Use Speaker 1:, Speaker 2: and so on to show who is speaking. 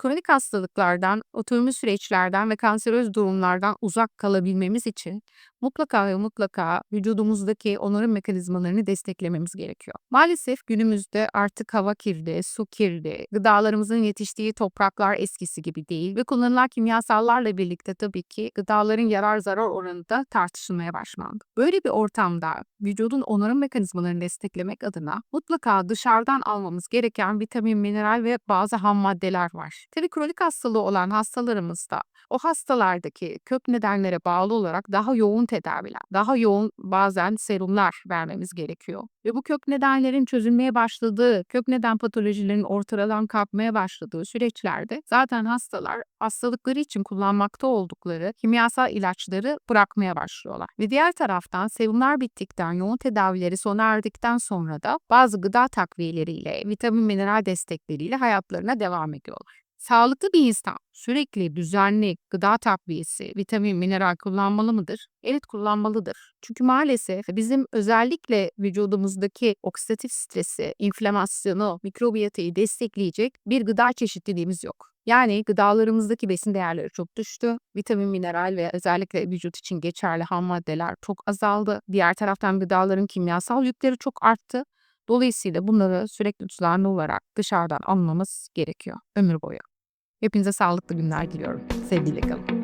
Speaker 1: Kronik hastalıklardan, otoimmün süreçlerden ve kanseröz durumlardan uzak kalabilmemiz için mutlaka ve mutlaka vücudumuzdaki onarım mekanizmalarını desteklememiz gerekiyor. Maalesef günümüzde artık hava kirli, su kirli, gıdalarımızın yetiştiği topraklar eskisi gibi değil ve kullanılan kimyasallarla birlikte tabii ki gıdaların yarar zarar oranı da tartışılmaya başlandı. Böyle bir ortamda vücudun onarım mekanizmalarını desteklemek adına mutlaka dışarıdan almamız gereken vitamin, mineral ve bazı ham maddeler var. Tabii kronik hastalığı olan hastalarımızda o hastalardaki kök nedenlere bağlı olarak daha yoğun tedaviler, daha yoğun bazen serumlar vermemiz gerekiyor. Ve bu kök nedenlerin çözülmeye başladığı, kök neden patolojilerin ortadan kalkmaya başladığı süreçlerde zaten hastalar hastalıkları için kullanmakta oldukları kimyasal ilaçları bırakmaya başlıyorlar. Ve diğer taraftan serumlar bittikten, yoğun tedavileri sona erdikten sonra da bazı gıda takviyeleriyle, vitamin mineral destekleriyle hayatlarına devam ediyorlar. Sağlıklı bir insan sürekli düzenli gıda takviyesi, vitamin, mineral kullanmalı mıdır? Evet kullanmalıdır. Çünkü maalesef bizim özellikle vücudumuzdaki oksidatif stresi, inflamasyonu, mikrobiyatayı destekleyecek bir gıda çeşitliliğimiz yok. Yani gıdalarımızdaki besin değerleri çok düştü. Vitamin, mineral ve özellikle vücut için geçerli ham maddeler çok azaldı. Diğer taraftan gıdaların kimyasal yükleri çok arttı. Dolayısıyla bunları sürekli düzenli olarak dışarıdan almamız gerekiyor ömür boyu. Hepinize sağlıklı günler diliyorum. Sevgiyle kalın.